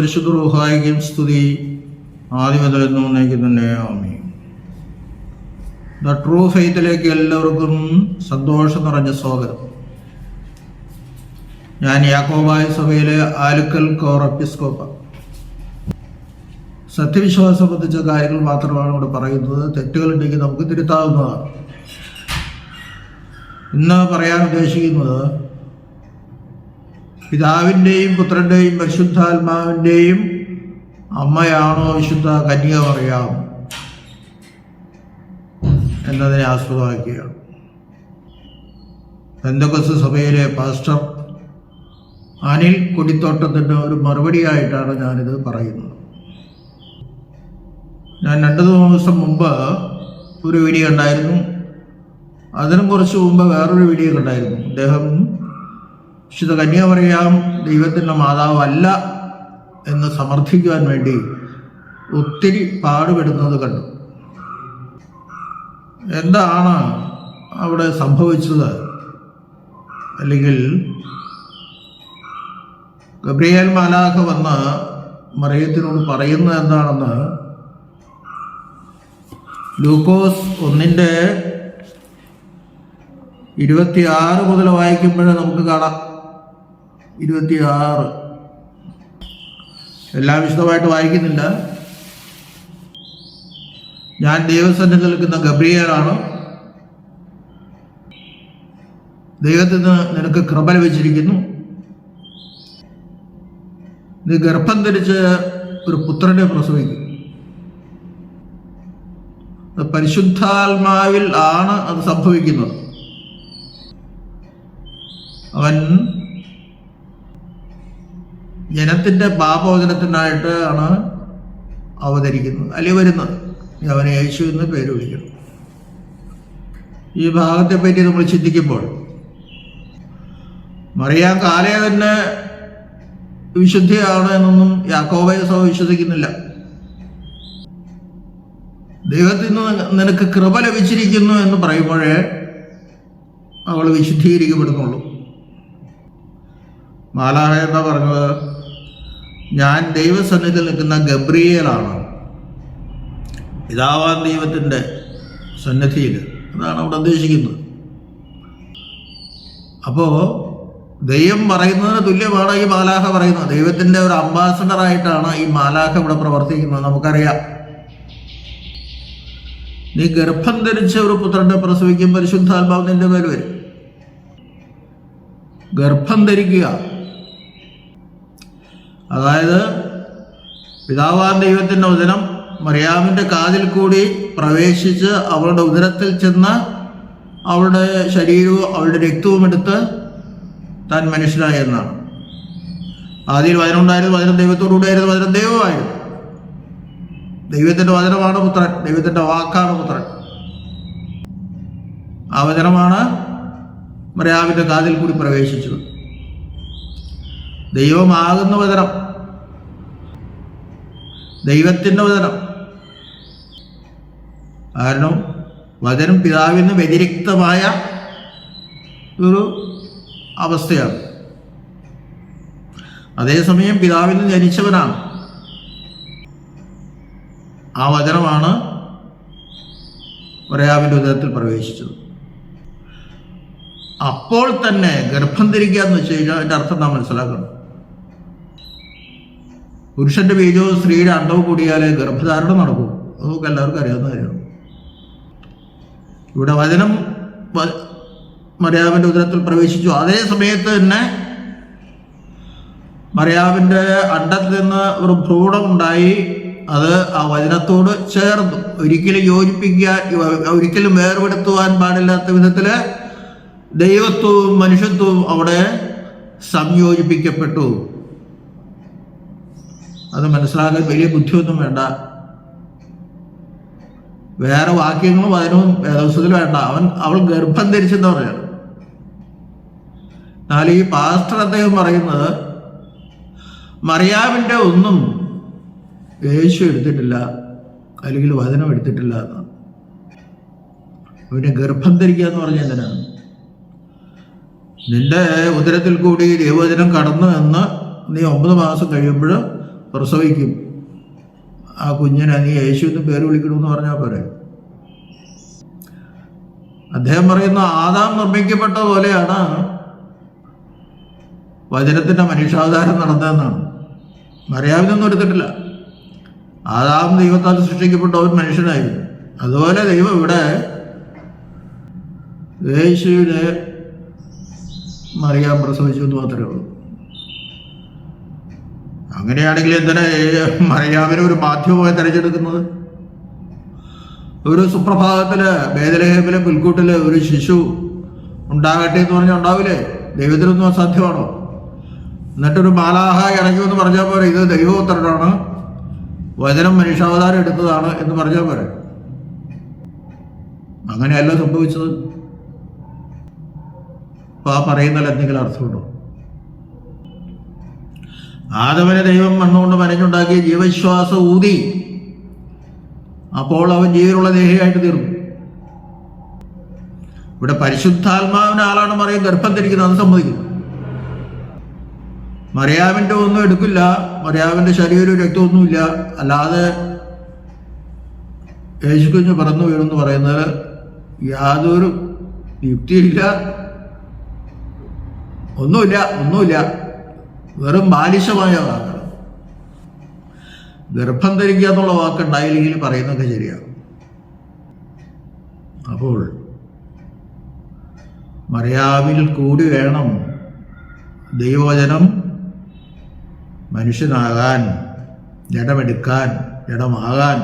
പരിശുദ്ധ റൂഹായിക്കും സ്തുതി. ആദ്യമതായിരുന്നു തന്നെ ആമി ദ ട്രൂ ഫെയ്ത്തിലേക്ക് എല്ലാവർക്കും സന്തോഷം നിറഞ്ഞ സ്വാഗതം. ഞാൻ യാക്കോബായ സഭയിലെ ആലുക്കൽ കോർ എപ്പിസ്കോപ്പ. സത്യവിശ്വാസം സംബന്ധിച്ച കാര്യങ്ങൾ മാത്രമാണ് ഇവിടെ പറയുന്നത്. തെറ്റുകളുണ്ടെങ്കിൽ നമുക്ക് തിരുത്താവുന്നതാണ്. ഇന്ന് പറയാൻ ഉദ്ദേശിക്കുന്നത് പിതാവിന്റെയും പുത്രന്റെയും പരിശുദ്ധാത്മാവിന്റെയും അമ്മയാണോ വിശുദ്ധ കന്യക പറയാം എന്നതിനെ ആസ്പദമാക്കിയാണ്. പെന്തക്കൊസ് സഭയിലെ പാസ്റ്റർ അനിൽ കൊടിത്തോട്ടത്തിന്റെ ഒരു മറുപടിയായിട്ടാണ് ഞാനിത് പറയുന്നത്. ഞാൻ രണ്ട് ദിവസം മുമ്പ് ഒരു വീഡിയോ ഉണ്ടായിരുന്നു അതിനും കുറച്ച് മുമ്പ് വേറൊരു വീഡിയോ ഉണ്ടായിരുന്നു അദ്ദേഹം വിശുദ്ധ കന്യ പറയാം ദൈവത്തിന്റെ മാതാവല്ല എന്ന് സമർത്ഥിക്കുവാൻ വേണ്ടി ഒത്തിരി പാടുപെടുന്നത് കണ്ടു. എന്താണ് അവിടെ സംഭവിച്ചത്? അല്ലെങ്കിൽ ഗബ്രിയേൽ മാലാഖ വന്ന് മറിയത്തിനോട് പറയുന്നത് എന്താണെന്ന് ലൂക്കോസ് ഒന്നിന്റെ ഇരുപത്തിയാറ് മുതൽ വായിക്കുമ്പോഴേ നമുക്ക് കാണാം. ഇരുപത്തിയാറ്. എല്ലാം വിശദമായിട്ട് വായിക്കുന്നില്ല. ഞാൻ ദൈവസന്നിധി നിൽക്കുന്ന ഗബ്രിയേലാണ്. ദൈവത്തിൽ നിന്ന് നിനക്ക് കൃപ ലഭിച്ചിരിക്കുന്നു. നീ ഗർഭം ധരിച്ച് ഒരു പുത്രനെ പ്രസവിക്കും. പരിശുദ്ധാത്മാവിൽ ആണ് അത് സംഭവിക്കുന്നത്. അവൻ ജനത്തിന്റെ പാപവചനത്തിനായിട്ട് ആണ് അവതരിക്കുന്നത്. അല്ലെങ്കിൽ വരുന്നത്. അവനെ യേശു എന്ന് പേര് വിളിക്കണം ഈ ഭാഗത്തെ പറ്റി നമ്മൾ ചിന്തിക്കുമ്പോൾ മറിയാ കാലയെ തന്നെ വിശുദ്ധിയാണ് എന്നൊന്നും യാക്കോബയ സഭ വിശ്വസിക്കുന്നില്ല. ദൈവത്തിൽ നിന്ന് നിനക്ക് കൃപ ലഭിച്ചിരിക്കുന്നു എന്ന് പറയുമ്പോഴേ അവൾ വിശുദ്ധീകരിക്കപ്പെടുന്നുള്ളൂ. മാലാഹ എന്താ പറഞ്ഞത്? ഞാൻ ദൈവസന്നിധിയിൽ നിൽക്കുന്ന ഗബ്രിയേലാണ്. പിതാവാൻ ദൈവത്തിന്റെ സന്നിധിയിൽ. അതാണ് അവിടെ ഉദ്ദേശിക്കുന്നത്. അപ്പോൾ ദൈവം പറയുന്നതിന് തുല്യമാണ് ഈ മാലാഖ പറയുന്നത്. ദൈവത്തിന്റെ ഒരു അംബാസഡറായിട്ടാണ് ഈ മാലാഖ ഇവിടെ പ്രവർത്തിക്കുന്നത്. നമുക്കറിയാം. നീ ഗർഭം ധരിച്ച ഒരു പുത്രനെ പ്രസവിക്കും പരിശുദ്ധാത്മാവ് നിന്റെ മേൽ വരും. ഗർഭം ധരിക്കുക. അതായത് പിതാവാറിന്റെ ദൈവത്തിന്റെ ഉദരം മറിയാമിന്റെ കാതിൽ കൂടി പ്രവേശിച്ച് അവളുടെ ഉദരത്തിൽ ചെന്ന് അവളുടെ ശരീരവും അവളുടെ രക്തവും എടുത്ത് താൻ മനുഷ്യനായി എന്നാണ്. ആദ്യം വചനം ഉണ്ടായിരുന്നു വചനം ദൈവത്തോടുകൂടിയായിരുന്നു വചനം ദൈവമായിരുന്നു ദൈവത്തിന്റെ വചനമാണ് പുത്രൻ ദൈവത്തിന്റെ വാക്കാണ് പുത്രൻ. ആ വചനമാണ് മറിയാമിന്റെ കാതിൽ കൂടി പ്രവേശിച്ചത്. ദൈവമാകുന്ന വചനം. ദൈവത്തിന്റെ വചനം. കാരണം വചനം പിതാവിൽ നിന്ന് വ്യതിരിക്തമായ ഒരു അവസ്ഥയാണ്. അതേസമയം പിതാവിൽ നിന്ന് ജനിച്ചവനാണ്. ആ വചനമാണ് ഒരയാവിന്റെ ഉദരത്തിൽ പ്രവേശിച്ചത്. അപ്പോൾ തന്നെ ഗർഭം ധരിക്കുക എന്ന് വെച്ച് കഴിഞ്ഞാൽ അതിന്റെ അർത്ഥം നാം മനസ്സിലാക്കണം. പുരുഷന്റെ ബീജവും സ്ത്രീയുടെ അണ്ടവും കൂടിയാൽ ഗർഭധാരണം നടക്കും. അത് നമുക്ക് എല്ലാവർക്കും അറിയാവുന്ന കാര്യമാണ്. ഇവിടെ വചനം മറിയാവിന്റെ ഉദരത്തിൽ പ്രവേശിച്ചു. അതേ സമയത്ത് തന്നെ മറിയാവിന്റെ അണ്ടത്തിൽ നിന്ന് ഒരു ഭ്രൂണം ഉണ്ടായി. അത് ആ വചനത്തോട് ചേർന്നു. ഒരിക്കലും യോജിപ്പിക്കുക ഒരിക്കലും വേർപെടുത്തുവാൻ പാടില്ലാത്ത വിധത്തിൽ ദൈവത്വവും മനുഷ്യത്വവും അവിടെ സംയോജിപ്പിക്കപ്പെട്ടു. അത് മനസ്സിലാക്കാൻ വലിയ ബുദ്ധിയൊന്നും വേണ്ട. വേറെ വാക്യങ്ങളും അതിനും വേദവസത്തിൽ വേണ്ട. അവൻ അവൾ ഗർഭം ധരിച്ചെന്ന് പറയാണ് എന്നാൽ ഈ പാസ്റ്റർ അദ്ദേഹം പറയുന്നത് മറിയാവിന്റെ ഒന്നും യേശു എടുത്തിട്ടില്ല അല്ലെങ്കിൽ വചനം എടുത്തിട്ടില്ല എന്നാണ്. അവന്റെ ഗർഭം ധരിക്കുക എന്ന് പറഞ്ഞ എന്തിനാണ്? നിന്റെ ഉദരത്തിൽ കൂടി ദൈവവചനം കടന്നു എന്ന് നീ ഒമ്പത് മാസം കഴിയുമ്പോൾ പ്രസവിക്കും. ആ കുഞ്ഞിനെ നീ യേശു എന്ന് പേര് വിളിക്കണമെന്ന് പറഞ്ഞാൽ പോരെ. അദ്ദേഹം പറയുന്ന ആദാം നിർമ്മിക്കപ്പെട്ട പോലെയാണ് വചനത്തിന്റെ മനുഷ്യാധാരം നടന്നതെന്നാണ്. മറിയാവിനൊന്നും എടുത്തിട്ടില്ല. ആദാം ദൈവത്താൽ സൃഷ്ടിക്കപ്പെട്ട ഒരു മനുഷ്യനായിരുന്നു. അതുപോലെ ദൈവം ഇവിടെ യേശുവിനെ മറിയാൻ പ്രസവിച്ചു എന്ന് മാത്രമേ ഉള്ളൂ. അങ്ങനെയാണെങ്കിൽ എന്തിനാ മറിയാമിനെ ഒരു മാധ്യമമായി തിരഞ്ഞെടുക്കുന്നത്? ഒരു സുപ്രഭാതത്തിൽ ബേദലേഹമിലെ പുൽക്കൂട്ടിൽ ഒരു ശിശു ഉണ്ടാകട്ടെ എന്ന് പറഞ്ഞാൽ ഉണ്ടാവില്ലേ? ദൈവത്തിനൊന്നും അസാധ്യമാണോ? എന്നിട്ടൊരു മാലാഹ ഇറങ്ങി എന്ന് പറഞ്ഞാൽ പോരെ ഇത് ദൈവോത്തരനാണ് വചനം മനുഷ്യാവതാരം എടുത്തതാണ് എന്ന് പറഞ്ഞാൽ പോരെ. അങ്ങനെയല്ല സംഭവിച്ചത്. അപ്പൊ ആ പറയുന്നതിൽ എന്തെങ്കിലും അർത്ഥമുണ്ടോ? ആദവനെ ദൈവം മണ്ണുകൊണ്ട് മനഞ്ഞുണ്ടാക്കിയ ജീവശ്വാസം ഊതി അപ്പോൾ അവൻ ജീവനുള്ള ദേഹിയായിട്ട് തീർന്നു. ഇവിടെ പരിശുദ്ധാത്മാവിന് ആളാണ് മറിയം ഗർഭം ധരിക്കുന്നത് അത് സമ്മതിക്കുന്നു. മറിയാവിന്റെ ഒന്നും എടുക്കില്ല മറിയാവിന്റെ ശരീരവും രക്തമൊന്നുമില്ല അല്ലാതെ യേശുക്കുഞ്ഞ് പറന്നു വീണെന്ന് പറയുന്നത് യാതൊരു യുക്തിയില്ല. ഒന്നുമില്ല ഒന്നുമില്ല. വെറും ബാലിശമായ വാക്കാണ് ഗർഭം ധരിക്കുക എന്നുള്ള വാക്കുണ്ടായില്ലെങ്കിൽ പറയുന്നതൊക്കെ ശരിയാകും അപ്പോൾ മറിയാവിൽ കൂടി വേണം ദൈവവചനം മനുഷ്യനാകാൻ ജഡമെടുക്കാൻ ജഡമാകാൻ.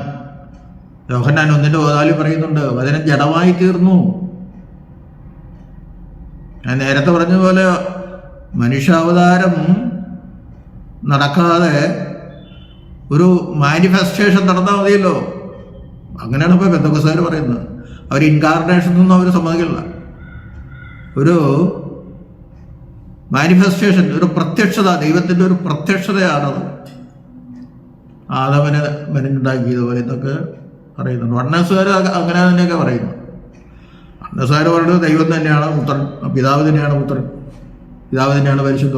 യോഹന്നാൻ ഒന്നിന്റെ ഓതാലി പറയുന്നുണ്ട് വചനം ജഡമായി തീർന്നു. ഞാൻ നേരത്തെ പറഞ്ഞതുപോലെ മനുഷ്യാവതാരം നടക്കാതെ ഒരു മാനിഫെസ്റ്റേഷൻ നടന്നാൽ മതിയല്ലോ. അങ്ങനെയാണ് ഇപ്പോൾ ബന്ധുക്കസാർ പറയുന്നത്. അവർ ഇൻകാർണേഷൻ ഒന്നും അവർ സമ്മതിക്കില്ല. ഒരു മാനിഫെസ്റ്റേഷൻ ഒരു പ്രത്യക്ഷത ദൈവത്തിന്റെ ഒരു പ്രത്യക്ഷതയാണത് ആദവനെ മെനഞ്ഞുണ്ടാക്കിയതുപോലെ എന്നൊക്കെ പറയുന്നുണ്ട്. വണ്ണസുകാർ അങ്ങനെ തന്നെയൊക്കെ പറയുന്നു. വണ്ണസുകാർ പറയുന്നത് ദൈവം തന്നെയാണ് പുത്രൻ പിതാവ് തന്നെയാണ് പുത്രൻ പിതാവ് തന്നെയാണ് പരിശുദ്ധ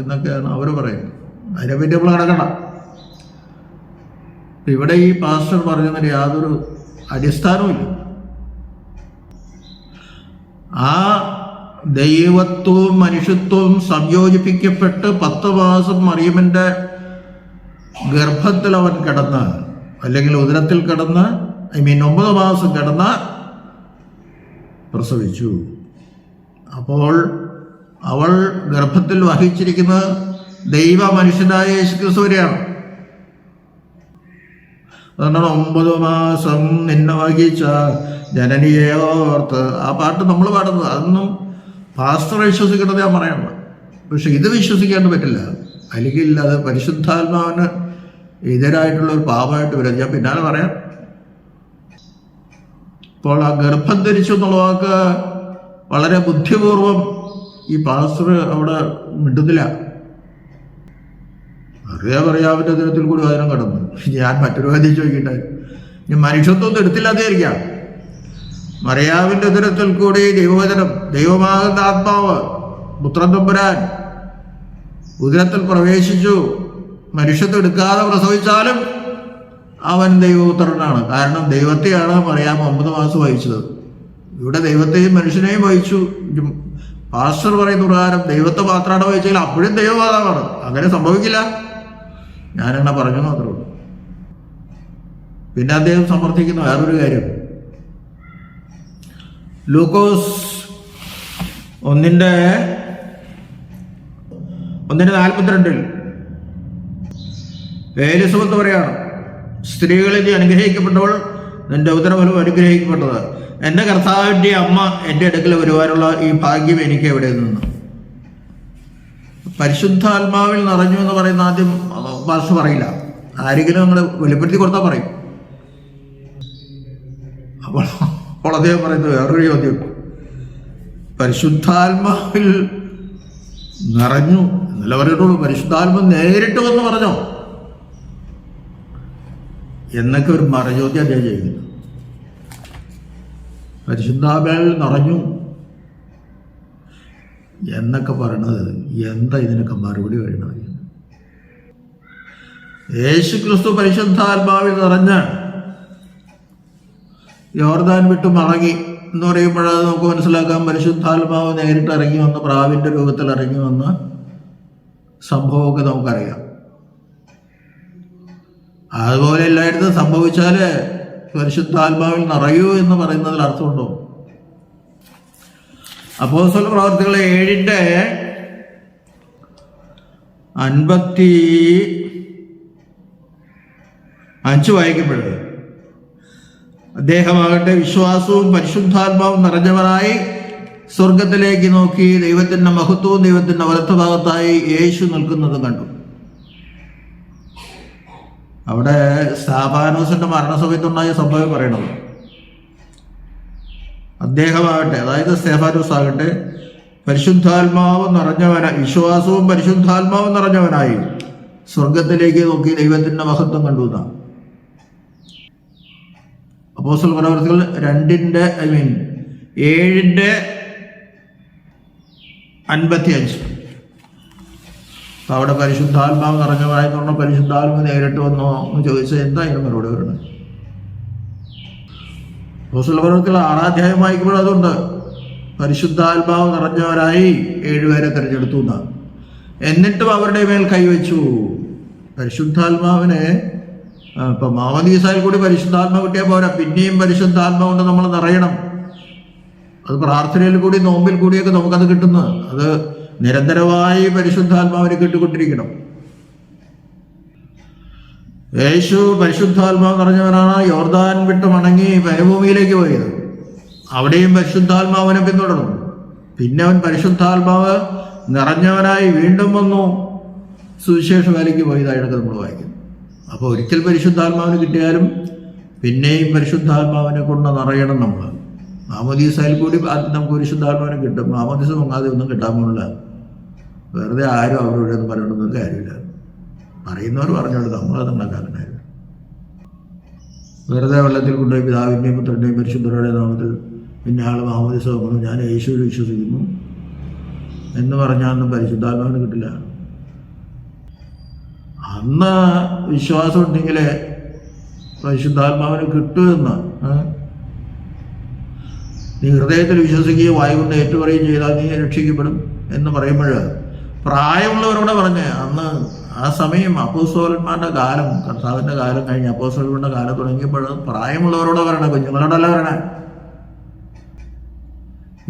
എന്നൊക്കെയാണ് അവർ പറയുന്നത്. അതിനെപ്പറ്റി നമ്മൾ കണക്കണ്ട ഇവിടെ ഈ പാസ്റ്റർ പറഞ്ഞതിന് യാതൊരു അടിസ്ഥാനവുമില്ല ആ ദൈവത്വവും മനുഷ്യത്വവും സംയോജിപ്പിക്കപ്പെട്ട് പത്ത് മാസം മറിയമ്മന്റെ ഗർഭത്തിൽ അവൻ കിടന്ന് അല്ലെങ്കിൽ ഉദരത്തിൽ കിടന്ന് ഐ മീൻ ഒമ്പത് മാസം കിടന്ന് പ്രസവിച്ചു. അപ്പോൾ അവൾ ഗർഭത്തിൽ വഹിച്ചിരിക്കുന്നത് ദൈവ മനുഷ്യനായ യേശു ക്രിസ്തുവരെയാണ് അതുകൊണ്ടാണ് ഒമ്പത് മാസം നിന്നെ വഹിച്ച ജനനിയെ ഓർത്ത് ആ പാട്ട് നമ്മൾ പാടുന്നത്. അതൊന്നും പാസ്റ്റർ വിശ്വസിക്കുന്നത് ഞാൻ പറയണ്ട പക്ഷെ ഇത് വിശ്വസിക്കാൻ പറ്റില്ല. അല്ലെങ്കിൽ അത് പരിശുദ്ധാത്മാവിന് എതിരായിട്ടുള്ള ഒരു പാപമായിട്ട് വരും. ഞാൻ പിന്നാലെ പറയാം. ഇപ്പോൾ ആ ഗർഭം ധരിച്ചു എന്നുള്ള വാക്ക് വളരെ ബുദ്ധിപൂർവം ഈ പാസ്റ്റർ അവിടെ മിണ്ടുന്നില്ല. അറിയാ പറയാവിന്റെ ദിനത്തിൽ കൂടി വചനം കടന്നു. ഞാൻ മറ്റൊരു കാര്യം ചോദിക്കട്ടെ? ഇനി മനുഷ്യത്വം എടുത്തില്ലാതെയായിരിക്കാം മറിയാവിന്റെ ദിനത്തിൽ കൂടി ദൈവവചനം ദൈവമാകുന്ന ആത്മാവ് പുത്രൻ തമ്പുരാൻ ഉദരത്തിൽ പ്രവേശിച്ചു. മനുഷ്യത്വം എടുക്കാതെ പ്രസവിച്ചാലും അവൻ ദൈവപുത്രനാണ്. കാരണം ദൈവത്തെയാണ് മറിയാമ ഒമ്പത് മാസം വഹിച്ചത്. ഇവിടെ ദൈവത്തെയും മനുഷ്യനെയും വഹിച്ചു. പാസ്റ്റർ പറയുന്ന പ്രകാരം ദൈവത്തെ മാത്രമാണ് വഹിച്ചെങ്കിൽ അപ്പോഴും ദൈവവാദമാണ് അങ്ങനെ സംഭവിക്കില്ല. ഞാനെണ്ണ പറഞ്ഞു മാത്രമേ ഉള്ളൂ. പിന്നെ അദ്ദേഹം സമർത്ഥിക്കുന്ന വേറൊരു കാര്യം. ലൂക്കോസ് ഒന്നിന്റെ ഒന്നിന്റെ നാൽപ്പത്തിരണ്ടിൽ ഏലിസബത്ത് പറയാണ് സ്ത്രീകളിൽ അനുഗ്രഹിക്കപ്പെട്ടവൾ നിന്റെ ഉദരഫലം അനുഗ്രഹിക്കപ്പെട്ടത്. എന്റെ കർത്താവിന്റെ അമ്മ എന്റെ അടുക്കൽ വരുവാനുള്ള ഈ ഭാഗ്യം എനിക്ക് എവിടെ നിന്ന്? പരിശുദ്ധാത്മാവിൽ നിറഞ്ഞു എന്ന് പറയുന്ന ആദ്യം ഭാഷ പറയില്ല. ആരെങ്കിലും നമ്മൾ വെളിപ്പെടുത്തി കൊടുത്താൽ പറയും. അപ്പോൾ അപ്പോൾ അദ്ദേഹം പറയുന്നത് വേറൊരു ചോദ്യം. പരിശുദ്ധാത്മാവിൽ നിറഞ്ഞു എന്നല്ല പറഞ്ഞിട്ടുള്ളൂ പരിശുദ്ധാത്മ നേരിട്ട് വന്ന് പറഞ്ഞോ? എന്നൊക്കെ ഒരു മറചോദ്യം അദ്ദേഹം ചെയ്യുന്നു. പരിശുദ്ധാത്മാവിൽ നിറഞ്ഞു എന്നൊക്കെ പറയണത് എന്താ ഇതിനൊക്കെ മറുപടി വരുന്നത് യേശു ക്രിസ്തു പരിശുദ്ധാത്മാവിൽ നിറഞ്ഞ് യോർദാൻ വിട്ട് മടങ്ങി എന്ന് പറയുമ്പോഴത് നമുക്ക് മനസ്സിലാക്കാം. പരിശുദ്ധാത്മാവ് നേരിട്ട് ഇറങ്ങി വന്ന് പ്രാവിന്റെ രൂപത്തിൽ ഇറങ്ങി വന്ന് സംഭവമൊക്കെ നമുക്കറിയാം. അതുപോലെ എല്ലായിടത്തും സംഭവിച്ചാൽ പരിശുദ്ധാത്മാവിൽ നിറയൂ എന്ന് പറയുന്നതിൽ അർത്ഥമുണ്ടോ? അപ്പോസ്തല പ്രവർത്തികൾ ഏഴിന്റെ അൻപത്തി അഞ്ച് വായിക്കപ്പെടുന്നത് അദ്ദേഹമാകട്ടെ വിശ്വാസവും പരിശുദ്ധാത്മാവും നിറഞ്ഞവരായി സ്വർഗത്തിലേക്ക് നോക്കി ദൈവത്തിന്റെ മഹത്വവും ദൈവത്തിന്റെ വലത്തുഭാഗത്തായി യേശു നിൽക്കുന്നത് കണ്ടു. അവിടെ സ്ഥാപാനോസിന്റെ മരണസമയത്തുണ്ടായ സംഭവം പറയണത്. അദ്ദേഹമാകട്ടെ. അതായത് സ്റ്റേഫാനോസ് ആകട്ടെ. പരിശുദ്ധാത്മാവ് നിറഞ്ഞവനായി വിശ്വാസവും പരിശുദ്ധാത്മാവും നിറഞ്ഞവനായി. സ്വർഗത്തിലേക്ക് നോക്കി ദൈവത്തിന്റെ മഹത്വം കണ്ടു എന്നാണ് അപ്പോസ്റ്റൽ പ്രവർത്തികൾ രണ്ടിന്റെ ഐ മീൻ ഏഴിന്റെ അൻപത്തി അഞ്ച് അപ്പം അവിടെ പരിശുദ്ധാത്മാവ് നിറഞ്ഞവരായെന്നുള്ള പരിശുദ്ധാത്മാവ് നേരിട്ട് വന്നോ എന്ന് ചോദിച്ചാൽ എന്തായാലും മറുപടി വരുന്നത് പ്രവർത്തികൾ ആറാധ്യായം വായിക്കുമ്പോൾ അതുണ്ട്. പരിശുദ്ധാത്മാവ് നിറഞ്ഞവരായി ഏഴുപേരെ തിരഞ്ഞെടുത്തു എന്നാണ് എന്നിട്ടും അവരുടെ മേൽ കൈവച്ചു. പരിശുദ്ധാത്മാവിനെ ഇപ്പൊ മാമദീസായിൽ കൂടി പരിശുദ്ധാത്മാവ് കിട്ടിയാൽ പോരാ. പിന്നെയും പരിശുദ്ധാത്മാവ് കൊണ്ട് നമ്മൾ നിറയണം. അത് പ്രാർത്ഥനയിൽ കൂടി നോമ്പിൽ കൂടിയൊക്കെ നമുക്കത് കിട്ടുന്നത്. അത് നിരന്തരമായി പരിശുദ്ധാത്മാവിനെ കിട്ടിക്കൊണ്ടിരിക്കണം യേശു പരിശുദ്ധാത്മാവ് നിറഞ്ഞവനാണ്. യോർദാൻ വിട്ട് മടങ്ങി മരുഭൂമിയിലേക്ക് പോയത്. അവിടെയും പരിശുദ്ധാത്മാവിനെ പിന്തുടർന്നു. പിന്നെ അവൻ പരിശുദ്ധാത്മാവ് നിറഞ്ഞവനായി വീണ്ടും വന്നു. സുവിശേഷ വേലയ്ക്ക് പോയതായിട്ട് നമ്മൾ വായിക്കുന്നു. അപ്പോൾ ഒരിക്കൽ പരിശുദ്ധാത്മാവിന് കിട്ടിയാലും പിന്നെയും പരിശുദ്ധാത്മാവിനെ കൊണ്ട് നിറയണം നമ്മൾ മാമോദീസയിൽ കൂടി ആദ്യം നമുക്ക് പരിശുദ്ധാത്മാവിനെ കിട്ടും. മാമോദീസ പൊങ്ങാതെ ഒന്നും കിട്ടാൻ പോണില്ല വെറുതെ ആരും അവരോട് ഒന്നും പറയണമെന്നൊരു കാര്യമില്ല. പറയുന്നവർ പറഞ്ഞോളൂ നമ്മളത് ഉണ്ടാക്കാറുണ്ടായിരുന്നു വെറുതെ വെള്ളത്തിൽ കൊണ്ടുപോയി പിതാവിന്റെയും പുത്രന്റെയും പരിശുദ്ധരുടെ നാമത്തിൽ പിന്നെ ആൾ മാമോദീസ വന്നു ഞാൻ യേശുവിൽ വിശ്വസിക്കുന്നു. എന്ന് പറഞ്ഞാൽ പരിശുദ്ധാത്മാവിന് കിട്ടില്ല. അന്ന് വിശ്വാസം ഉണ്ടെങ്കിൽ പരിശുദ്ധാത്മാവിന് കിട്ടുമെന്ന്? നീ ഹൃദയത്തിൽ വിശ്വസിക്കുകയും വായു കൊണ്ട് ഏറ്റുപറയുകയും ചെയ്താൽ നീ രക്ഷിക്കപ്പെടും എന്ന് പറയുമ്പോൾ പ്രായമുള്ളവരോട് പറഞ്ഞ് അന്ന് ആ സമയം അപ്പോസ്തോലന്മാരുടെ കാലം കർത്താവിന്റെ കാലം കഴിഞ്ഞ് അപ്പോസ്തോലന്മാരുടെ കാലം തുടങ്ങിയപ്പോൾ പ്രായമുള്ളവരോട് പറയണേ കുഞ്ഞുങ്ങളോടല്ല പറയണേ.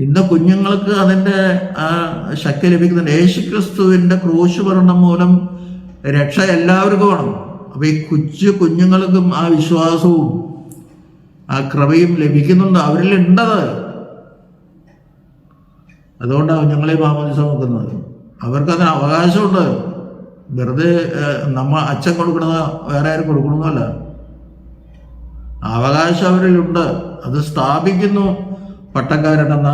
ഇന്ന് കുഞ്ഞുങ്ങൾക്ക് അതിന്റെ ആ ശക്തി ലഭിക്കുന്നുണ്ട്. യേശുക്രിസ്തുവിന്റെ ക്രൂശ് വരണം മൂലം രക്ഷ എല്ലാവർക്കും വേണം. അപ്പൊ ഈ കൊച്ചു കുഞ്ഞുങ്ങൾക്കും ആ വിശ്വാസവും ആ കൃപയും ലഭിക്കുന്നുണ്ട്. അവരിൽ ഉണ്ടത്. അതുകൊണ്ടാണ് കുഞ്ഞുങ്ങളെ മാമോദിസ നോക്കുന്നത് അവർക്കതിന് അവകാശമുണ്ട്. വെറുതെ നമ്മ അച്ഛൻ കൊടുക്കണത് വേറെ ആരും കൊടുക്കണമെന്നല്ല അവകാശം അവരിലുണ്ട്. അത് സ്ഥാപിക്കുന്നു പട്ടക്കാരനെന്ന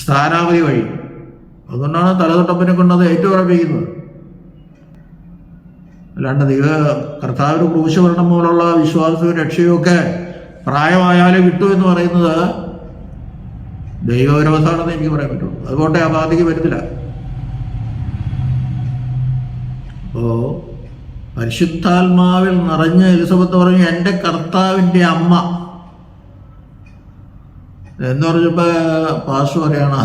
സ്ഥാനാവധി വഴി. അതുകൊണ്ടാണ് തലതൊട്ടപ്പനെ കൊണ്ടത് ഏറ്റവും ഉറപ്പിക്കുന്നത് അല്ലാണ്ട് ദൈവ കർത്താവിന് ക്രൂശ് മരണം മൂലമുള്ള വിശ്വാസവും രക്ഷയും ഒക്കെ പ്രായമായാലേ കിട്ടൂ എന്ന് പറയുന്നത് ദൈവവിരോധാണെന്ന് എനിക്ക് പറയാൻ പറ്റുള്ളൂ. അതുകൊണ്ട് ആ ബാധയ്ക്ക് വരുന്നില്ല അപ്പോ പരിശുദ്ധാത്മാവിൽ നിറഞ്ഞ എലിസബത്ത് പറഞ്ഞു എന്റെ കർത്താവിന്റെ അമ്മ. എന്ന് പറഞ്ഞപ്പോ പാസ് പറയാണ്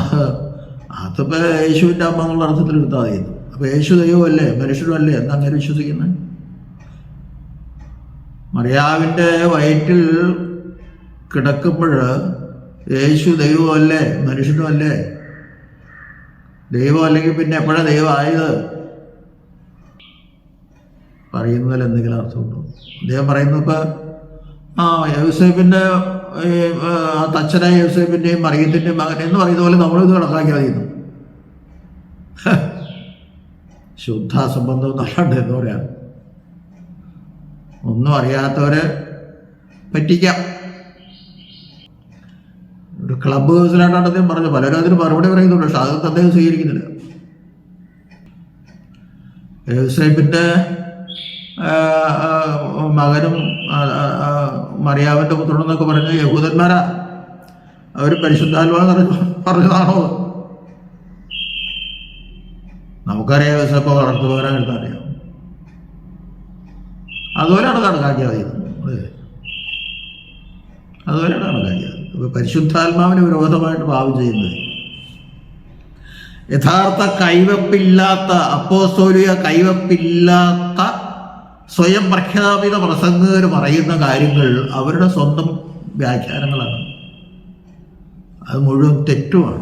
അതിപ്പോ യേശുവിന്റെ അമ്മ എന്നുള്ള അർത്ഥത്തിൽ എടുത്താൽ മതി എന്ന്. അപ്പൊ യേശു ദൈവമല്ലേ? മനുഷ്യനും അല്ലേ എന്താ അങ്ങനെ വിശ്വസിക്കുന്നത് മറിയാവിന്റെ വയറ്റിൽ കിടക്കുമ്പോൾ യേശു ദൈവമല്ലേ? മനുഷ്യനും അല്ലേ ദൈവം അല്ലെങ്കിൽ പിന്നെ എപ്പോഴാണ് ദൈവം ആയത്? പറയുന്നതിൽ എന്തെങ്കിലും അർത്ഥമുണ്ടോ? അദ്ദേഹം പറയുന്നു ഇപ്പോൾ ആ യൗസേഫിന്റെ ആ, തച്ചനായ യൗസേപ്പിന്റെയും മറിയത്തിന്റെയും മകൻ എന്ന് പറയുന്ന പോലെ നമ്മളിത് കണക്കാക്കിയാൽ മതിയെന്നു. ശുദ്ധ സംബന്ധം എന്നല്ലാണ്ട് എന്താ പറയാ. ഒന്നും അറിയാത്തവരെ പറ്റിക്കാം. ഒരു ക്ലബ് ഹൗസിലായിട്ടാണ് അദ്ദേഹം പറഞ്ഞു പലരും അതിന് മറുപടി പറയുന്നുണ്ട്. പക്ഷെ അതൊന്നും അദ്ദേഹം സ്വീകരിക്കുന്നില്ല. ആ, മകനും മറിയാവിന്റെ പുത്രനെന്നൊക്കെ പറഞ്ഞ് യഹൂദന്മാരാ. അവർ പരിശുദ്ധാത്മാ പറഞ്ഞതാണോ? നമുക്കറിയാം യോസേപ്പ് വളർത്തു പോരാൻ അറിയാം. അതുപോലെയാണ് കണക്കാക്കിയത്. അതെ. അതുപോലെയാണ് കണക്കാക്കിയത്. പരിശുദ്ധാത്മാവിന് വിരോധമായിട്ട് പാവം ചെയ്യുന്നത്. യഥാർത്ഥ കൈവപ്പില്ലാത്ത അപ്പോസോലിയ കൈവപ്പില്ലാത്ത സ്വയം പ്രഖ്യാപിത പ്രസംഗകർ പറയുന്ന കാര്യങ്ങൾ അവരുടെ സ്വന്തം വ്യാഖ്യാനങ്ങളാണ്. അത് മുഴുവൻ തെറ്റുമാണ്.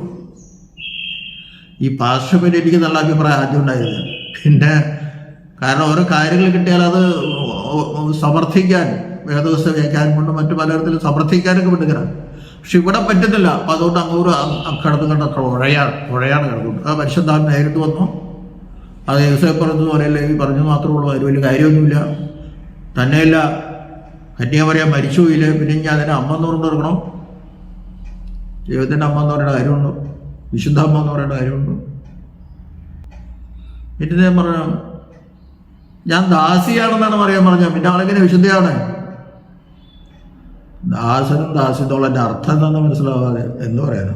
ഈ പാർശ്വപരി എനിക്ക് നല്ല അഭിപ്രായം ആദ്യം ഉണ്ടായിരുന്നു പിന്നെ കാരണം ഓരോ കാര്യങ്ങൾ കിട്ടിയാൽ അത് സമർത്ഥിക്കാൻ വേദവസ്ഥ വ്യാഖ്യാനം കൊണ്ട് മറ്റു പലതരത്തിലും സമർത്ഥിക്കാനൊക്കെ പറ്റുകയാണ് പക്ഷെ ഇവിടെ പറ്റുന്നില്ല അപ്പം അതുകൊണ്ട് അങ്ങോട്ട് കിടന്നു കണ്ട ഉഴയാണ് ഉഴയാണ് കിടക്കുന്നത്. ആ പരിശുദ്ധാത്മ നേരിട്ട് വന്നു. അത് യോസേഫ് പറഞ്ഞു ഈ പറഞ്ഞു മാത്രമേ ഉള്ളൂ. അതിൽ വലിയ കാര്യമൊന്നുമില്ല. തന്നെയല്ല കന്യാമറിയാൻ മരിച്ചുപോയില്ല പിന്നെ ഞാൻ അതിനെ അമ്മ എന്ന് പറഞ്ഞു കൊടുക്കണം. ദൈവത്തിന്റെ അമ്മ എന്ന് പറയേണ്ട കാര്യമുണ്ടോ? വിശുദ്ധ അമ്മ എന്ന് പറയേണ്ട കാര്യമുണ്ടോ? പിന്നെ ഞാൻ പറഞ്ഞു ഞാൻ ദാസിയാണെന്നാണ് പറയാൻ പറഞ്ഞത്. പിന്നെ ആളെങ്ങനെ വിശുദ്ധയാണ്? ദാസനും ദാസ്യത്തോളന്റെ അർത്ഥം എന്താണെന്ന് മനസ്സിലാവാതെ എന്ന് പറയാനോ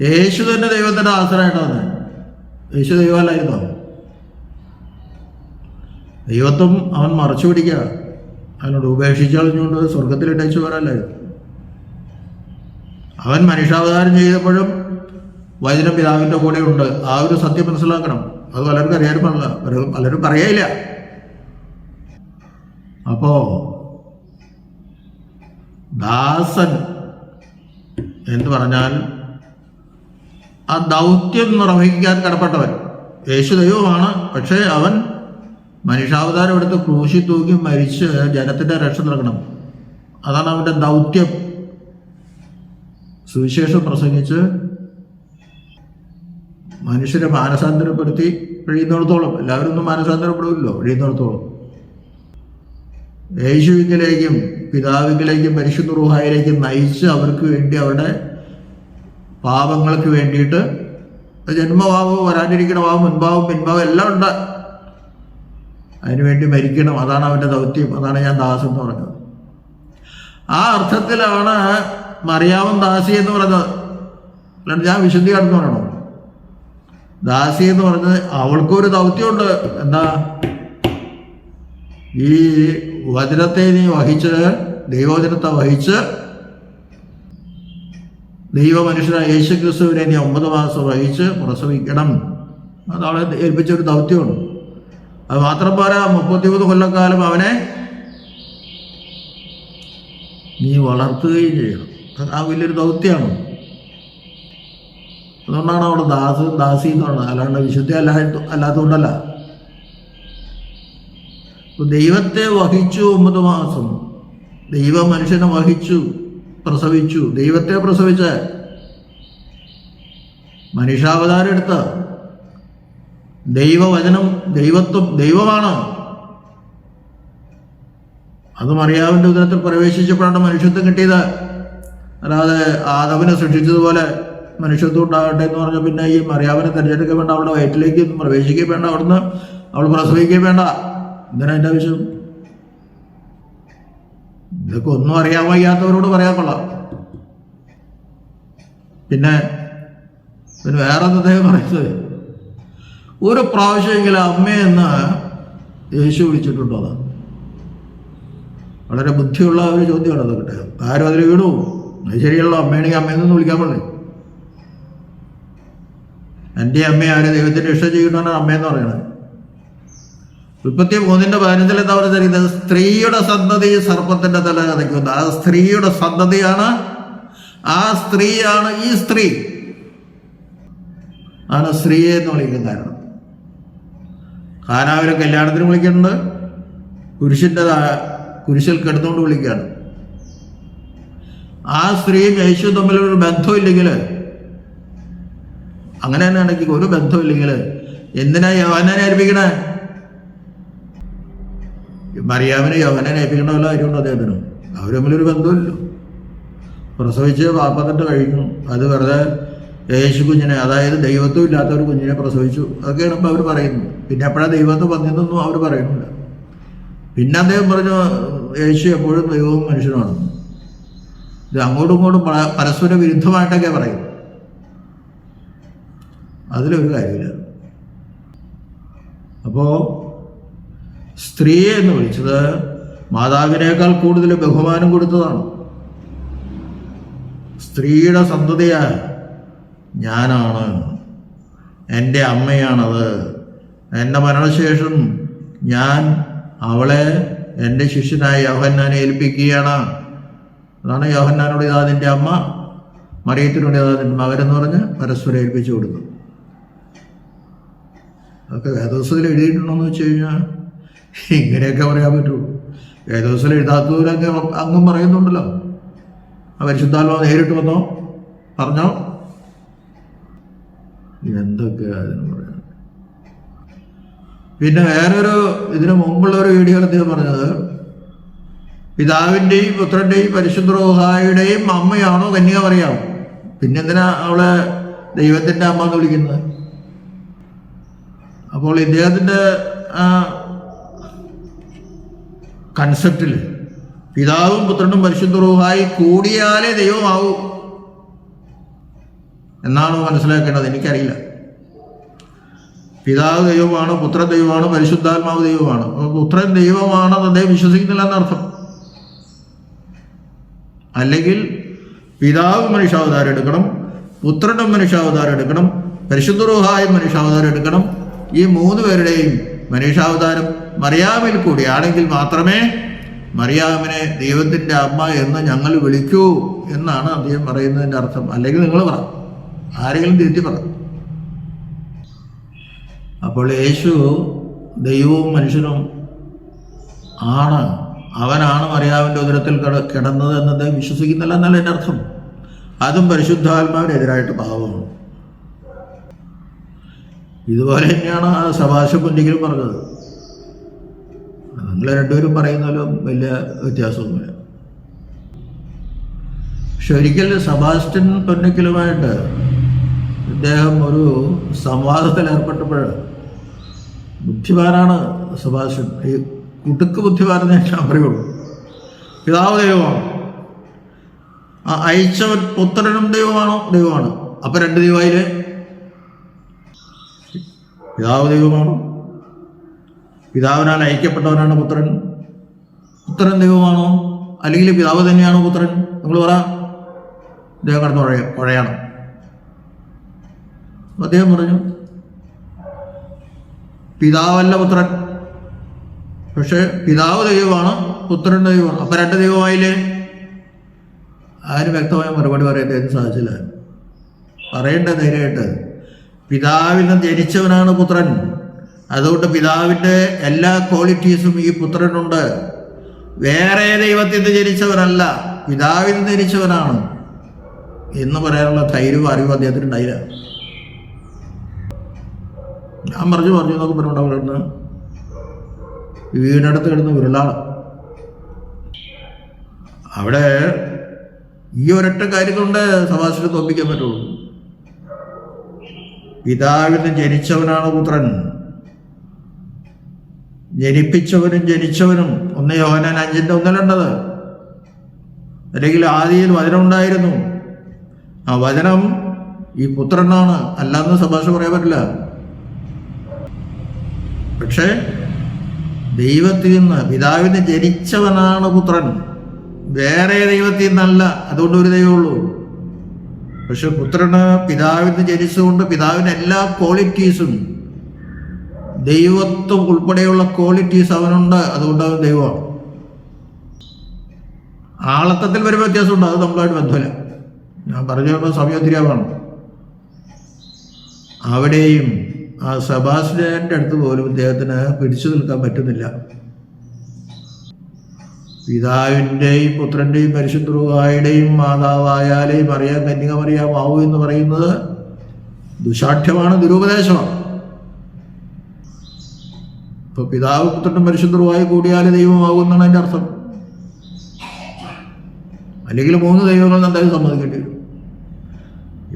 യേശു തന്നെ ദൈവത്തിന്റെ ദാസനായിട്ടാണ്. യേശു ദൈവമല്ലായിരുന്നോ ദൈവത്വം അവൻ മറച്ചു പിടിക്കുക അവനോട് ഉപേക്ഷിച്ച് കളഞ്ഞുകൊണ്ട് സ്വർഗത്തിലിട്ടയച്ചു വരാല്ലായിരുന്നു അവൻ മനുഷ്യാവതാരം ചെയ്തപ്പോഴും വചന പിതാവിന്റെ കൂടെ ഉണ്ട് ആ ഒരു സത്യം മനസ്സിലാക്കണം. അത് പലർക്കും അറിയാനും പാടില്ല പലരും പലരും പറയയില്ല. അപ്പോ ദാസൻ എന്ന് പറഞ്ഞാൽ ആ ദൗത്യം നിർവഹിക്കാൻ കടപ്പെട്ടവൻ. യേശു ദൈവമാണ്. പക്ഷേ അവൻ മനുഷ്യാവതാരം എടുത്ത് ക്രൂശി തൂക്കി മരിച്ച് ജനത്തിന്റെ രക്ഷ നൽകണം. അതാണ് അവന്റെ ദൗത്യം. സുവിശേഷം പ്രസംഗിച്ച് മനുഷ്യരെ മാനസാന്തരപ്പെടുത്തി കഴിയുന്നിടത്തോളം എല്ലാവരും ഒന്നും മാനസാന്തരപ്പെടുമല്ലോ കഴിയുന്നിടത്തോളം യേശുവിങ്കിലേക്കും പിതാവിങ്കിലേക്കും പരിശുദ്ധ റൂഹായിലേക്കും നയിച്ച് അവർക്ക് വേണ്ടി അവരുടെ പാപങ്ങൾക്ക് വേണ്ടിയിട്ട് ജന്മഭാവവും വരാനിരിക്കണ ഭാവം മുൻഭാവം പിൻഭാവം എല്ലാം ഉണ്ട്. അതിനുവേണ്ടി മരിക്കണം. അതാണ് അവന്റെ ദൗത്യം. അതാണ് ഞാൻ ദാസ് എന്ന് പറഞ്ഞത്. ആ അർത്ഥത്തിലാണ് മറിയാവും ദാസി എന്ന് പറഞ്ഞത്. അല്ലാണ്ട് ഞാൻ വിശുദ്ധി കടന്നു പറയണോ? ദാസി എന്ന് പറഞ്ഞത് അവൾക്കൊരു ദൗത്യമുണ്ട്. എന്താ? ഈ വചനത്തെ നീ വഹിച്ച് ദൈവവചനത്തെ വഹിച്ച് ദൈവ മനുഷ്യനായ യേശു ക്രിസ്തുവിനെ നീ ഒമ്പത് മാസം വഹിച്ച് പ്രസവിക്കണം. അത് അവളെ ഏൽപ്പിച്ചൊരു ദൗത്യമാണ് അത് മാത്രം പോരാ മുപ്പത്തിമൂന്ന് കൊല്ലക്കാലം അവനെ നീ വളർത്തുകയും ചെയ്യണം. ആ വലിയൊരു ദൗത്യമാണ് അതുകൊണ്ടാണ് അവിടെ ദാസ് ദാസി എന്ന് പറയുന്നത് അല്ലാണ്ട് വിശുദ്ധി അല്ല അല്ലാത്തതുകൊണ്ടല്ല. ദൈവത്തെ വഹിച്ചു ഒമ്പത് മാസം. ദൈവ മനുഷ്യനെ വഹിച്ചു. പ്രസവിച്ചു. ദൈവത്തെ പ്രസവിച്ച. മനുഷ്യാവതാരം എടുത്ത. ദൈവവചനം ദൈവത്വം ദൈവമാണ്. അത് മറിയാവിന്റെ ഉദരത്തിൽ പ്രവേശിച്ചപ്പോഴാണ് മനുഷ്യത്വം കിട്ടിയത്. അല്ലാതെ ആദവിനെ സൃഷ്ടിച്ചതുപോലെ മനുഷ്യത്വം ഉണ്ടാകട്ടെ എന്ന് പറഞ്ഞ പിന്നെ ഈ മറിയാവിനെ തിരഞ്ഞെടുക്കേണ്ട അവളുടെ വയറ്റിലേക്ക് പ്രവേശിക്കുക വേണ്ട അവിടുന്ന് അവൾ പ്രസവിക്കുകയും വേണ്ട. എന്തിനാ എന്റെ ആവശ്യം? ഇതൊക്കെ ഒന്നും അറിയാൻ വയ്യാത്തവരോട് പറയാൻ കൊള്ളാം. പിന്നെ പിന്നെ വേറെ അദ്ദേഹം പറയുന്നത്? ഒരു പ്രാവശ്യമെങ്കിലും അമ്മയെന്ന് യേശു വിളിച്ചിട്ടുണ്ടോ അത് വളരെ ബുദ്ധിയുള്ള ഒരു ചോദ്യമാണ് അത് കിട്ടുക ആരും അതിൽ വീണു അത് ശരിയല്ലോ അമ്മയാണെങ്കിൽ അമ്മയെന്നൊന്ന് വിളിക്കാൻ പാടില്ലേ എന്റെ അമ്മയെ ആരും ദൈവത്തിന്റെ ഇഷ്ടം ചെയ്യുന്നതാണ് അമ്മയെന്ന് പറയണത്. മുപ്പത്തി മൂന്നിന്റെ പതിനഞ്ചിൽ എന്താ പറഞ്ഞിരിക്കുന്നത് സ്ത്രീയുടെ സന്തതി സർപ്പത്തിന്റെ തല കഥയ്ക്കുന്നത് ആ സ്ത്രീയുടെ സന്തതിയാണ് ആ സ്ത്രീയാണ് ഈ സ്ത്രീ. ആണ് സ്ത്രീയെ എന്ന് വിളിക്കുന്ന കാരണം. കാനാവിലെ കല്യാണത്തിന് വിളിക്കുന്നുണ്ട്. പുരുഷന്റെ കുരിശിൽ കിടന്നുകൊണ്ട് വിളിക്കുകയാണ്. ആ സ്ത്രീയും യേശു തമ്മിലൊരു ബന്ധമില്ലെങ്കിൽ അങ്ങനെ തന്നെയാണെങ്കിൽ ഒരു ബന്ധമില്ലെങ്കിൽ എന്തിനാ യവനെ ഏൽപ്പിക്കണേ? മറിയാമിന് യവനെ ഏൽപ്പിക്കേണ്ട വല്ല കാര്യമുണ്ടോ അദ്ദേഹത്തിന്? അവർ തമ്മിലൊരു ബന്ധമില്ലല്ലോ പ്രസവിച്ച് പാപ്പത്തിട്ട് കഴിഞ്ഞു അത് വെറുതെ യേശു കുഞ്ഞിനെ അതായത് ദൈവത്വം ഇല്ലാത്ത ഒരു കുഞ്ഞിനെ പ്രസവിച്ചു. അതൊക്കെയാണ് ഇപ്പോൾ അവർ പറയുന്നത് പിന്നെ എപ്പോഴാണ് ദൈവത്വം വന്നതെന്നൊന്നും അവർ പറയുന്നില്ല. പിന്നെ അദ്ദേഹം പറഞ്ഞു യേശു എപ്പോഴും ദൈവവും മനുഷ്യനുമാണ്. ഇത് അങ്ങോട്ടും ഇങ്ങോട്ടും പരസ്പര വിരുദ്ധമായിട്ടൊക്കെ പറയും. അതിലൊരു കാര്യമില്ല. അപ്പോൾ സ്ത്രീയെ എന്ന് വിളിച്ചത് മാതാവിനേക്കാൾ കൂടുതൽ ബഹുമാനം കൊടുത്തതാണ്. സ്ത്രീയുടെ സന്തതിയായ ഞാനാണ്. എന്റെ അമ്മയാണത്. എന്റെ മരണശേഷം ഞാൻ അവളെ എന്റെ ശിഷ്യനായ യോഹന്നാനെ ഏൽപ്പിക്കുകയാണ്. അതാണ് യോഹന്നാനോട് ഇതാ നിന്റെ അമ്മ മറിയത്തിനോട് ഇതാ നിന്റെ മകരെന്ന് പറഞ്ഞ് പരസ്പരം ഏൽപ്പിച്ചു കൊടുക്കും അതൊക്കെ വേദോസത്തിൽ എഴുതിയിട്ടുണ്ടോയെന്ന് വെച്ച് കഴിഞ്ഞാൽ ഇങ്ങനെയൊക്കെ പറയാൻ പറ്റുള്ളൂ വേദോസത്തിൽ എഴുതാത്തവരൊക്കെ അങ്ങും പറയുന്നുണ്ടല്ലോ. പരിശുദ്ധാത്മാവ് നേരിട്ട് വന്നോ? പറഞ്ഞോ? എന്തൊക്കെയാ അതിന് പറയാൻ? പിന്നെ വേറൊരു ഇതിനു മുമ്പുള്ള ഒരു വീഡിയോ അദ്ദേഹം പറഞ്ഞത് പിതാവിന്റെയും പുത്രന്റെയും പരിശുദ്ധ റോഹായുടെയും അമ്മയാണോ കന്യക പറയാം. പിന്നെ എന്തിനാ അവളെ ദൈവത്തിന്റെ അമ്മ എന്ന് വിളിക്കുന്നത്? അപ്പോൾ ഇദ്ദേഹത്തിന്റെ കൺസെപ്റ്റിൽ പിതാവും പുത്രനും പരിശുദ്ധ റൂഹായി കൂടിയാലേ ദൈവമാവൂ. എന്നാണോ മനസ്സിലാക്കേണ്ടത്? എനിക്കറിയില്ല. പിതാവ് ദൈവമാണ് പുത്ര ദൈവമാണ് പരിശുദ്ധാത്മാവ് ദൈവമാണ്. പുത്രൻ ദൈവമാണെന്ന് അദ്ദേഹം വിശ്വസിക്കുന്നില്ല എന്നർത്ഥം. അല്ലെങ്കിൽ പിതാവ് മനുഷ്യാവതാരം എടുക്കണം പുത്രനും മനുഷ്യാവതാരം എടുക്കണം പരിശുദ്ധ റൂഹായും മനുഷ്യാവതാരം എടുക്കണം. ഈ മൂന്ന് പേരുടെയും മനുഷ്യാവതാരം മറിയാമിൽ കൂടിയാണെങ്കിൽ മാത്രമേ മറിയാമിനെ ദൈവത്തിന്റെ അമ്മ എന്ന് ഞങ്ങൾ വിളിക്കൂ എന്നാണ് അദ്ദേഹം പറയുന്നതിന്റെ അർത്ഥം. അല്ലെങ്കിൽ നിങ്ങൾ പറ. ആരെങ്കിലും തിരുത്തി പറ. അപ്പോൾ യേശു ദൈവവും മനുഷ്യനും ആണ്. അവനാണ് മറിയാവിന്റെ ഉദരത്തിൽ കിട കിടന്നത് എന്നത് വിശ്വസിക്കുന്നില്ല എന്നല്ല എന്റെ അർത്ഥം. അതും പരിശുദ്ധാത്മാവിനെതിരായിട്ട് പാവമാണ് ഇതുപോലെ തന്നെയാണ് സഭാശ പുല്ലിക്കലും പറഞ്ഞത്. നിങ്ങൾ രണ്ടുപേരും പറയുന്നാലും വലിയ വ്യത്യാസമൊന്നുമില്ല. പക്ഷെ ഒരിക്കൽ സബാസ്റ്റ്യൻ പൊന്നക്കലുമായിട്ട് ഇദ്ദേഹം ഒരു സംവാദത്തിൽ ഏർപ്പെട്ടപ്പോൾ ബുദ്ധിമാനാണ് സബാസ്റ്റ്യൻ. ഈ കുടുക്ക് ബുദ്ധിമാനെന്ന് ഞാൻ പറയുള്ളൂ. പിതാവ് ദൈവമാണ്. ആ അയച്ചവൻ പുത്രനും ദൈവമാണോ? ദൈവമാണ്. അപ്പം രണ്ട് ദൈവമായില്ലേ? പിതാവ് ദൈവമാണോ? പിതാവിനാൽ അയക്കപ്പെട്ടവനാണ് പുത്രൻ. പുത്രൻ ദൈവമാണോ? അല്ലെങ്കിൽ പിതാവ് തന്നെയാണോ പുത്രൻ? നിങ്ങൾ പറ. അദ്ദേഹം കടന്ന് കുഴയാണ് അദ്ദേഹം പറഞ്ഞു പിതാവല്ല പുത്രൻ. പക്ഷെ പിതാവ് ദൈവമാണ് പുത്രൻ ദൈവമാണ്. അപ്പം രണ്ട് ദൈവമായില്ലേ? ആരും വ്യക്തമായ മറുപടി പറയാൻ അദ്ദേഹത്തിന് സാധിച്ചില്ല. പറയേണ്ട ധൈര്യമായിട്ട് പിതാവിൽ നിന്ന് ജനിച്ചവനാണ് പുത്രൻ. അതുകൊണ്ട് പിതാവിന്റെ എല്ലാ ക്വാളിറ്റീസും ഈ പുത്രനുണ്ട്. വേറെ ദൈവത്തിൽ നിന്ന് ജനിച്ചവനല്ല പിതാവിൽ നിന്ന് ജനിച്ചവനാണ്. എന്ന് പറയാനുള്ള ധൈര്യവും അറിവും അദ്ദേഹത്തിന് ഉണ്ടായില്ല. ഞാൻ പറഞ്ഞു പറഞ്ഞു എന്നൊക്കെ പറഞ്ഞുകൊണ്ട് അവിടെ നിന്ന് വീടിനടുത്ത് കിടന്ന് ഉരുളാണ്. അവിടെ ഈ ഒരൊറ്റ കാര്യം കൊണ്ട് സഭാസിനെ തോപ്പിക്കാൻ പറ്റുള്ളൂ. പിതാവിൽ നിന്ന് ജനിച്ചവനാണ് പുത്രൻ. ജനിപ്പിച്ചവനും ജനിച്ചവനും ഒന്ന് യോഹനാൻ അഞ്ചിന്റെ ഒന്നിലുണ്ടത്. അല്ലെങ്കിൽ ആദിയിൽ വചനം ഉണ്ടായിരുന്നു. ആ വചനം ഈ പുത്രനാണ്. അല്ലാന്ന് സഭാഷ പറയാൻ പറ്റില്ല. പക്ഷേ ദൈവത്തിൽ നിന്ന് പിതാവിന് ജനിച്ചവനാണ് പുത്രൻ. വേറെ ദൈവത്തിൽ നിന്നല്ല. അതുകൊണ്ട് ഒരു ദൈവമുള്ളൂ പക്ഷെ പുത്രന് പിതാവിന് ജനിച്ചുകൊണ്ട് പിതാവിന് എല്ലാ ക്വാളിറ്റീസും ദൈവത്വം ഉൾപ്പെടെയുള്ള ക്വാളിറ്റീസ് അവനുണ്ട് അതുകൊണ്ട് അവൻ ദൈവമാണ്. ആളത്തത്തിൽ വരുമ്പോൾ വ്യത്യാസമുണ്ട് അത് നമ്മളായിട്ട് ബന്ധമില്ല. ഞാൻ പറഞ്ഞു വരുമ്പോൾ സമയോത്തിരിയാവാണ് അവിടെയും ആ സെബാസ്റ്റ്യന്റെ അടുത്ത് പോലും ഇദ്ദേഹത്തിന് പിടിച്ചു നിൽക്കാൻ പറ്റുന്നില്ല. പിതാവിന്റെയും പുത്രന്റെയും പരിശുദ്ധുവായുടെയും മാതാവായാലെയും അറിയാൻ കന്യകമറിയാമാവൂ എന്ന് പറയുന്നത് ദുശാഠ്യമാണ് ദുരുപദേശമാണ്. ഇപ്പൊ പിതാവ് പുത്രനും പരിശുദ്ധരുമായി കൂടിയാലേ ദൈവമാകും എന്നാണ് അതിന്റെ അർത്ഥം. അല്ലെങ്കിൽ മൂന്ന് ദൈവങ്ങൾ എന്തായാലും സമ്മതിക്കേണ്ടി വരും.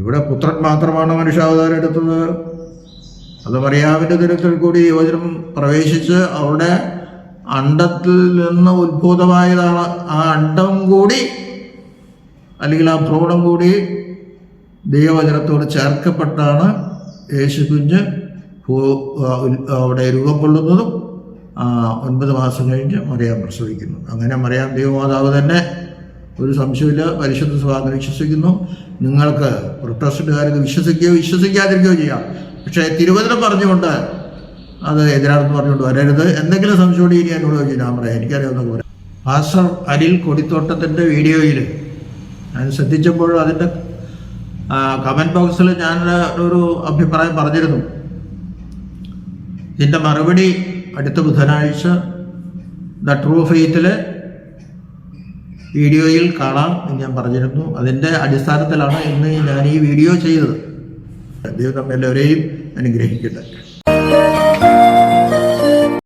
ഇവിടെ പുത്രൻ മാത്രമാണ് മനുഷ്യാവതാരം എടുത്തത്. അത് മറിയാവിന്റെ തിരക്കിൽ കൂടി യോജനം പ്രവേശിച്ച് അവരുടെ അണ്ടത്തിൽ നിന്ന് ഉത്ഭൂതമായതാണ്. ആ അണ്ടം കൂടി അല്ലെങ്കിൽ ആ ഭ്രൂണം കൂടി ദൈവവചനത്തോട് ചേർക്കപ്പെട്ടാണ് യേശു കുഞ്ഞ് അവിടെ രൂപം കൊള്ളുന്നതും ഒൻപത് മാസം കഴിഞ്ഞ് മറിയാൻ പ്രസവിക്കുന്നു. അങ്ങനെ മറിയാൻ ദൈവമാതാവ് തന്നെ ഒരു സംശയമില്ല പരിശുദ്ധ സ്വാതന്ത്ര്യം വിശ്വസിക്കുന്നു. നിങ്ങൾക്ക് പ്രൊട്ടസ്റ്റുകാർക്ക് വിശ്വസിക്കുകയോ വിശ്വസിക്കാതിരിക്കുകയോ ചെയ്യാം. പക്ഷേ തിരുവചനം പറഞ്ഞുകൊണ്ട് അത് എതിരാണെന്ന് പറഞ്ഞുകൊണ്ട് വരരുത്. എന്തെങ്കിലും സംശയം ഇനി എന്നോട് ചോദിച്ചു ഞാൻ പറയാം എനിക്കറിയാവുന്നൊക്കെ പറയാം പാസ്റ്റർ അനിൽ കൊടിത്തോട്ടത്തിന്റെ വീഡിയോയിൽ ഞാൻ ശ്രദ്ധിച്ചപ്പോൾ അതിന്റെ കമന്റ് ബോക്സിൽ ഞാൻ ഒരു അഭിപ്രായം പറഞ്ഞിരുന്നു. ഇതിന്റെ മറുപടി അടുത്ത ബുധനാഴ്ച ദ ട്രൂ ഫെയ്ത്തിൽ വീഡിയോയിൽ കാണാം എന്ന് ഞാൻ പറഞ്ഞിരുന്നു. അതിന്റെ അടിസ്ഥാനത്തിലാണ് ഇന്ന് ഞാൻ ഈ വീഡിയോ ചെയ്തത്. ദൈവം നമ്മെല്ലാവരെയും അനുഗ്രഹിക്കട്ടെ.